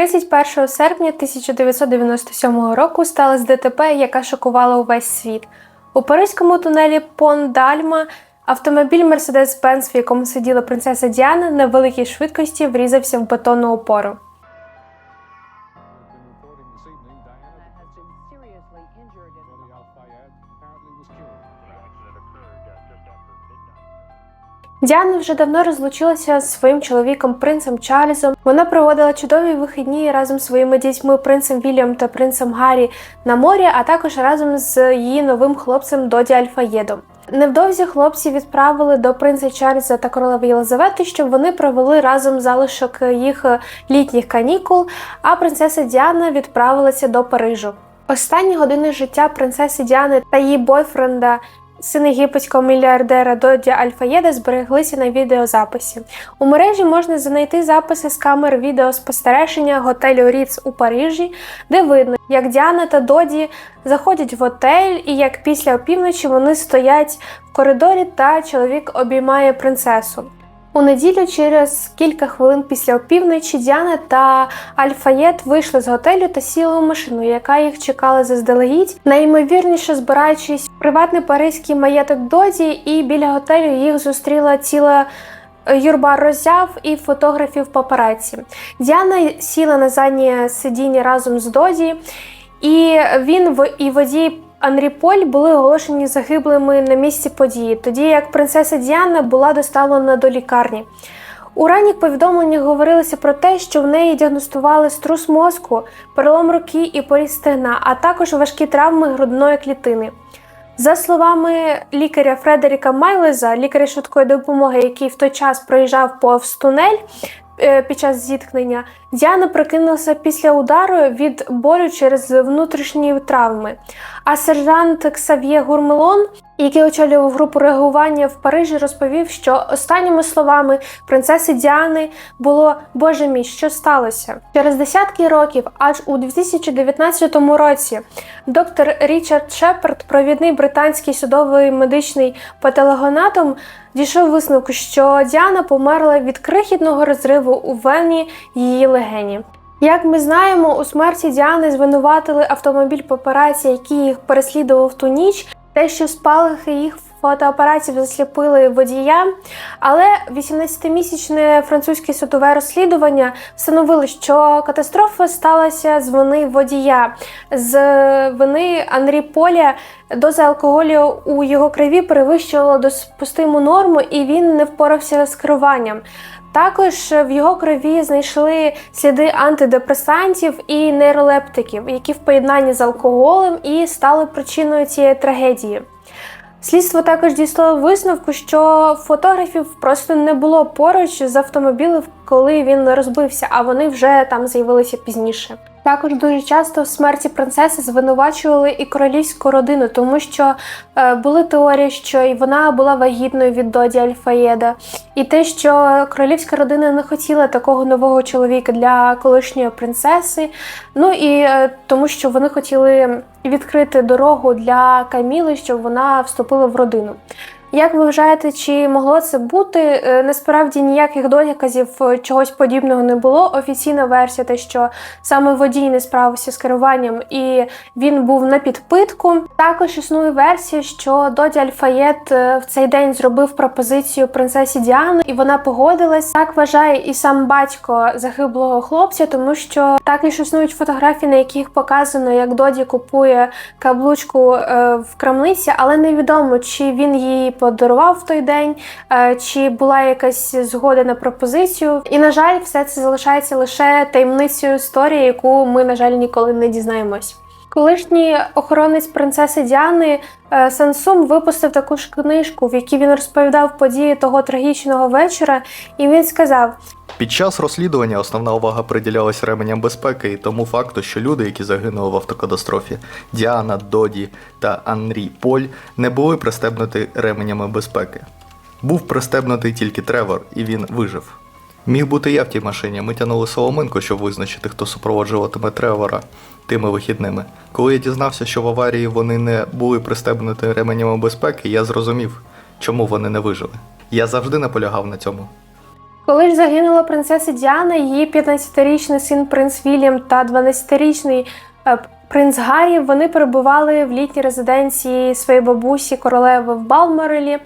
31 серпня 1997 року сталося ДТП, яка шокувала увесь світ. У паризькому тунелі Пон Дальма автомобіль Mercedes-Benz, в якому сиділа принцеса Діана, на великій швидкості врізався в бетонну опору. Діана вже давно розлучилася з своїм чоловіком принцем Чарльзом. Вона проводила чудові вихідні разом з своїми дітьми принцем Вільям та принцем Гаррі на морі, а також разом з її новим хлопцем Доді Альфаєдом. Невдовзі хлопці відправили до принца Чарльза та королеви Єлизавети, щоб вони провели разом залишок їх літніх канікул, а принцеса Діана відправилася до Парижу. Останні години життя принцеси Діани та її бойфренда син єгипетського мільярдера Доді Альфаєда збереглися на відеозаписі. У мережі можна знайти записи з камер відеоспостереження готелю Ріц у Парижі, де видно, як Діана та Доді заходять в готель, і як після опівночі вони стоять в коридорі, та чоловік обіймає принцесу. У неділю, через кілька хвилин після опівночі, Діана та Альфаєт вийшли з готелю та сіли у машину, яка їх чекала заздалегідь, найімовірніше збираючись в приватний паризький маєток Доді, і біля готелю їх зустріла ціла е, юрба роззяв і фотографів папараці. Діана сіла на заднє сидіння разом з Доді, і він і водій Анрі Поль були оголошені загиблими на місці події, тоді як принцеса Діана була доставлена до лікарні. У ранніх повідомленнях говорилося про те, що в неї діагностували струс мозку, перелом руки і поріз стегна, а також важкі травми грудної клітини. За словами лікаря Фредеріка Майлеза, лікаря швидкої допомоги, який в той час проїжджав повз тунель під час зіткнення, Діана прокинулася після удару від болю через внутрішні травми. А сержант Ксав'є Гурмелон, який очолював групу реагування в Парижі, розповів, що останніми словами принцеси Діани було Боже мій, що сталося? Через десятки років, аж у 2019 році, доктор Річард Шепард, провідний британський судовий медичний патологоанатом, дійшов висновку, що Діана померла від крихітного розриву у вені її легені. Як ми знаємо, у смерті Діани звинуватили автомобіль папараці, який їх переслідував ту ніч, те, що спалахи їх фотоапаратів засліпили водія. Але 18-місячне французьке судове розслідування встановило, що катастрофа сталася з вини водія, з вини Анрі Поля. Доза алкоголю у його крові перевищувала допустиму норму, і він не впорався з керуванням. Також в його крові знайшли сліди антидепресантів і нейролептиків, які в поєднанні з алкоголем і стали причиною цієї трагедії. Слідство також дійшло висновку, що фотографів просто не було поруч з автомобілем, коли він розбився, а вони вже там з'явилися пізніше. Також дуже часто в смерті принцеси звинувачували і королівську родину, тому що е, були теорії, що і вона була вагітною від Доді Альфаєда, і те, що королівська родина не хотіла такого нового чоловіка для колишньої принцеси. Ну і е, тому, що вони хотіли відкрити дорогу для Каміли, щоб вона вступила в родину. Як ви вважаєте, чи могло це бути? Е, Насправді ніяких доказів е, чогось подібного не було. Офіційна версія, те, що саме водій не справився з керуванням і він був на підпитку. Також існує версія, що Доді Альфаєт е, в цей день зробив пропозицію принцесі Діани, і вона погодилась. Так вважає і сам батько загиблого хлопця, тому що також існують фотографії, на яких показано, як Доді купує каблучку в крамниці, але невідомо, чи він її подарував в той день, е, чи була якась згода на пропозицію. І на жаль, все це залишається лише таємницею історії, яку ми, на жаль, ніколи не дізнаємось. Колишній охоронець принцеси Діани е, Сансум випустив таку ж книжку, в якій він розповідав події того трагічного вечора, і він сказав: Під час розслідування основна увага приділялась ременям безпеки і тому факту, що люди, які загинули в автокатастрофі, Діана, Доді та Анрі Поль, не були пристебнуті ременями безпеки. Був пристебнутий тільки Тревор, і він вижив. Міг бути я в тій машині, ми тянули соломинку, щоб визначити, хто супроводжуватиме Тревора тими вихідними. Коли я дізнався, що в аварії вони не були пристебнуті ременями безпеки, я зрозумів, чому вони не вижили. Я завжди наполягав на цьому. Коли ж загинула принцеса Діана, її 15-річний син принц Вільям та 12-річний е, принц Гаррі вони перебували в літній резиденції своєї бабусі королеви в Балморелі.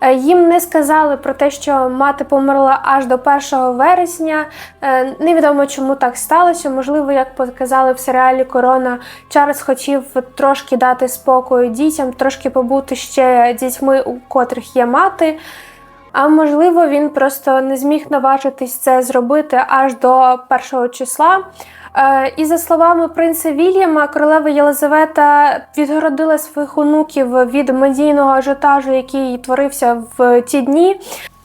Е, Їм не сказали про те, що мати померла аж до 1 вересня. Е, Невідомо, чому так сталося. Можливо, як показали в серіалі Корона, Чарльз хотів трошки дати спокою дітям, трошки побути ще дітьми, у котрих є мати. А можливо, він просто не зміг наважитись це зробити аж до першого числа. Е, І за словами принца Вільяма, королева Єлизавета відгородила своїх онуків від медійного ажіотажу, який творився в ті дні.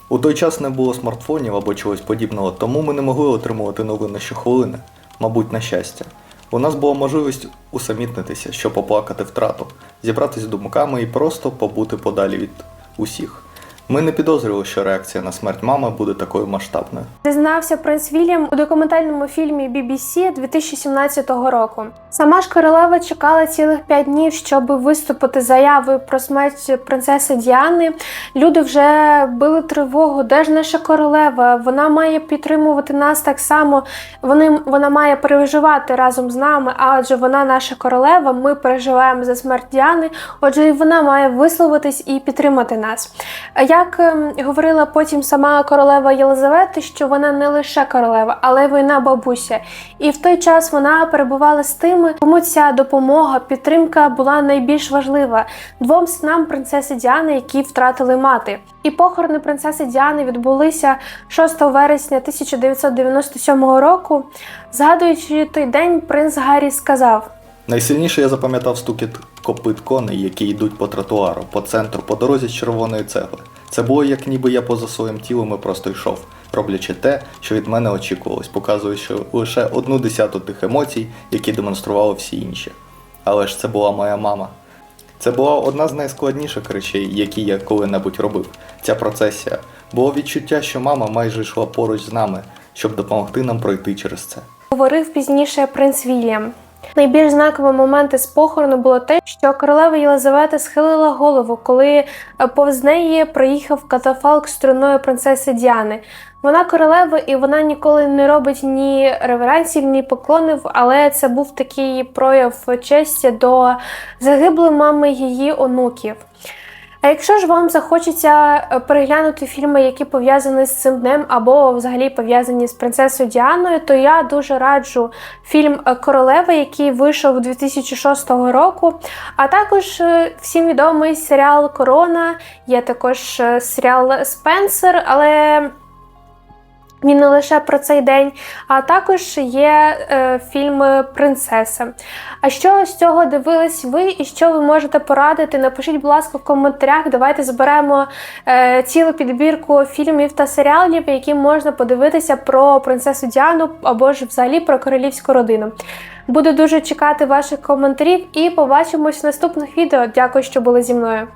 У той час не було смартфонів або чогось подібного, тому ми не могли отримувати новини щохвилини, мабуть, на щастя. У нас була можливість усамітнитися, щоб оплакати втрату, зібратися думками і просто побути подалі від усіх. Ми не підозрювали, що реакція на смерть мами буде такою масштабною. Зізнався принц Вільям у документальному фільмі BBC 2017 року. Сама ж королева чекала цілих п'ять днів, щоб виступити заявою про смерть принцеси Діани. Люди вже били тривогу. Де ж наша королева? Вона має підтримувати нас так само. Вони вона має переживати разом з нами. Адже вона наша королева. Ми переживаємо за смерть Діани. Отже, і вона має висловитись і підтримати нас. Як ем, говорила потім сама королева Єлизавета, що вона не лише королева, але й війна бабуся. І в той час вона перебувала з тими, кому ця допомога, підтримка була найбільш важлива двом синам принцеси Діани, які втратили мати. І похорони принцеси Діани відбулися 6 вересня 1997 року. Згадуючи той день, принц Гаррі сказав. Найсильніше я запам'ятав стукіт копит коней, які йдуть по тротуару, по центру, по дорозі з червоної цегли. Це було як ніби я поза своїм тілом і просто йшов, роблячи те, що від мене очікувалось, показуючи лише одну десяту тих емоцій, які демонстрували всі інші. Але ж це була моя мама. Це була одна з найскладніших речей, які я коли-небудь робив. Ця процесія. Було відчуття, що мама майже йшла поруч з нами, щоб допомогти нам пройти через це. говорив пізніше принц Вільям. Найбільш знаковим моментом з похорону було те, що королева Єлизавета схилила голову, коли е, повз неї проїхав катафалк з труною принцеси Діани. Вона королева, і вона ніколи не робить ні реверансів, ні поклонів, але це був такий прояв честі до загиблої мами її онуків. А якщо ж вам захочеться е, переглянути фільми, які пов'язані з цим днем, або взагалі пов'язані з принцесою Діаною, то я дуже раджу фільм е, Королева, який вийшов 2006 року. А також е, всім відомий серіал Корона, є також серіал Спенсер, але. Він не лише про цей день, а також є е, фільм Принцеса. А що з цього дивились ви і що ви можете порадити? Напишіть, будь ласка, в коментарях. Давайте зберемо е, цілу підбірку фільмів та серіалів, які можна подивитися про принцесу Діану або ж взагалі про королівську родину. Буду дуже чекати ваших коментарів і побачимось в наступних відео. Дякую, що були зі мною.